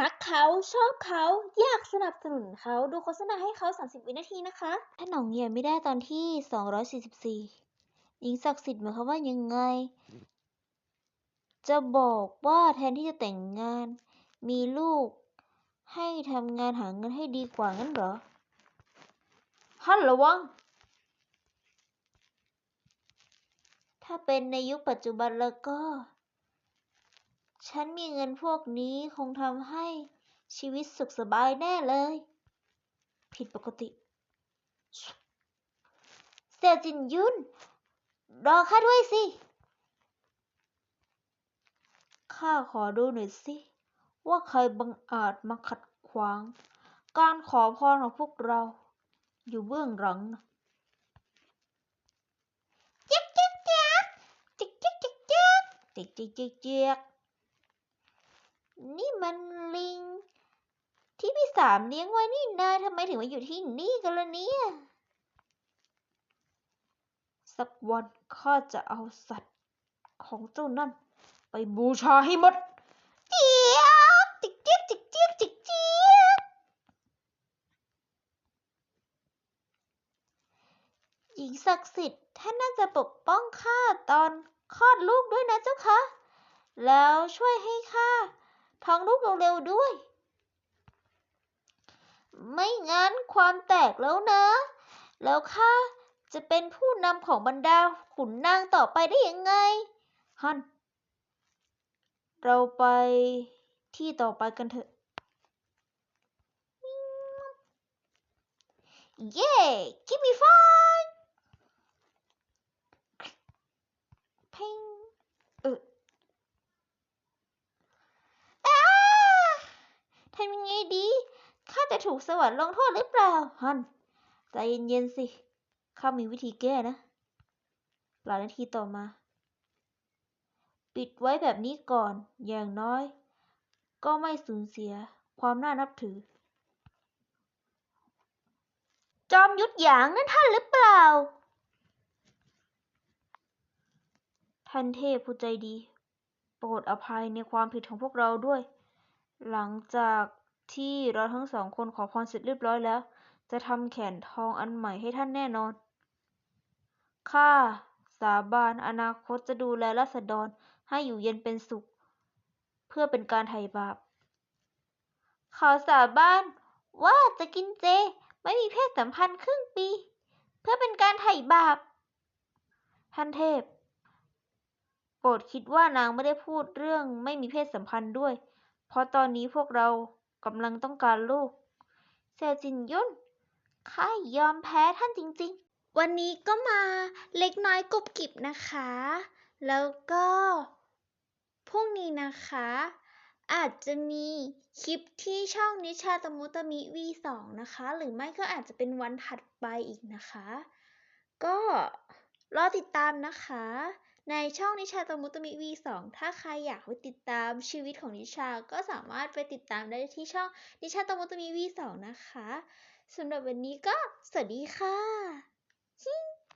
รักเขาชอบเขาอยากสนับสนุนเขาดูโฆษณาให้เขา 30 วินาทีนะคะ ถ้าหนองเหยียไม่ได้ตอนที่ 244หญิงศักดิ์สิทธิ์หมายความว่ายังไง จะบอกว่าแทนที่จะแต่งงาน มีลูก ให้ทำงานหาเงินให้ดีกว่างั้นเหรอฮันระวังถ้าเป็นในยุคปัจจุบันแล้วก็ ฉันมีเงินพวกนี้คงทำให้ชีวิตสุขสบายแน่เลย ผิดปกติเสี่ยวจินยุนรอข้าด้วยสิ ข้าขอดูหน่อยสิ ว่าใครบังอาจมาขัดขวาง การขอพรของพวกเรา อยู่เบื้องหลังนะจิ๊กจิ๊กจิ๊กจิ๊กจิ๊กจิ๊กจิ๊กจิ๊กจิ๊กจิ๊ก นี่มันลิง ที่พี่สามเลี้ยงไว้นี่นาทำไมถึงมาอยู่ที่นี่กันล่ะเนี่ย สักวันข้าจะเอาสัตว์ของเจ้านั่น ไปบูชาให้หมด เจี๊ยบจิกเจี๊ยบจิกเจี๊ยบจิกเจี๊ยบหญิงศักดิ์สิทธิ์ท่านน่าจะปกป้องข้าตอนคลอดลูกด้วยนะเจ้าคะ แล้วช่วยให้ข้า ท้องลูกเร็วๆด้วย ไม่งั้นความแตกแล้วนะ แล้วข้าจะเป็นผู้นำของบรรดาขุนนางต่อไปได้ยังไงฮันเราไปที่ต่อไปกันเถอะ เย้ keep me fine เพงเอออ้าทำยังไงดี ข้า จะถูกสวรรค์ลงโทษหรือเปล่าฮันใจเย็นๆสิข้ามีวิธีแก้นะ หลายนาทีต่อมา ปิดไว้แบบนี้ก่อนอย่างน้อย ก็ไม่สูญเสียความน่านับถือ จอมยุทธหยางนั่นท่านหรือเปล่า ท่านเทพผู้ใจดี โปรดอภัยในความผิดของพวกเราด้วย หลังจาก ที่เราทั้งสองคนขอพรเสร็จเรียบร้อยแล้ว จะทำแขนทองอันใหม่ให้ท่านแน่นอน ข้าสาบานอนาคตจะดูแลราษฎรให้อยู่เย็นเป็นสุข เพื่อเป็นการไถ่บาป ขอสาบานว่าจะกินเจไม่มีเพศสัมพันธ์ครึ่งปี เพื่อเป็นการไถ่บาป ท่านเทพโปรดคิดว่านางไม่ได้พูดเรื่องไม่มีเพศสัมพันธ์ด้วย เพราะตอนนี้พวกเรา กำลังต้องการลูก เซลจินยุนข้ายอมแพ้ท่านจริงๆ วันนี้ก็มาเล็กน้อยกรุบกริบนะคะ แล้วก็พรุ่งนี้นะคะ อาจจะมีคลิปที่ช่องนิชาตมุตมิ V2 นะคะ หรือไม่ก็อาจจะเป็นวันถัดไปอีกนะคะ ก็รอติดตามนะคะ ในช่องนิชาตมุตมิ V2 ถ้าใครอยากไปติดตามชีวิตของนิชาก็สามารถไปติดตามได้ที่ช่องนิชาตมุตมิ V2 นะคะสำหรับวันนี้ก็สวัสดีค่ะฮิ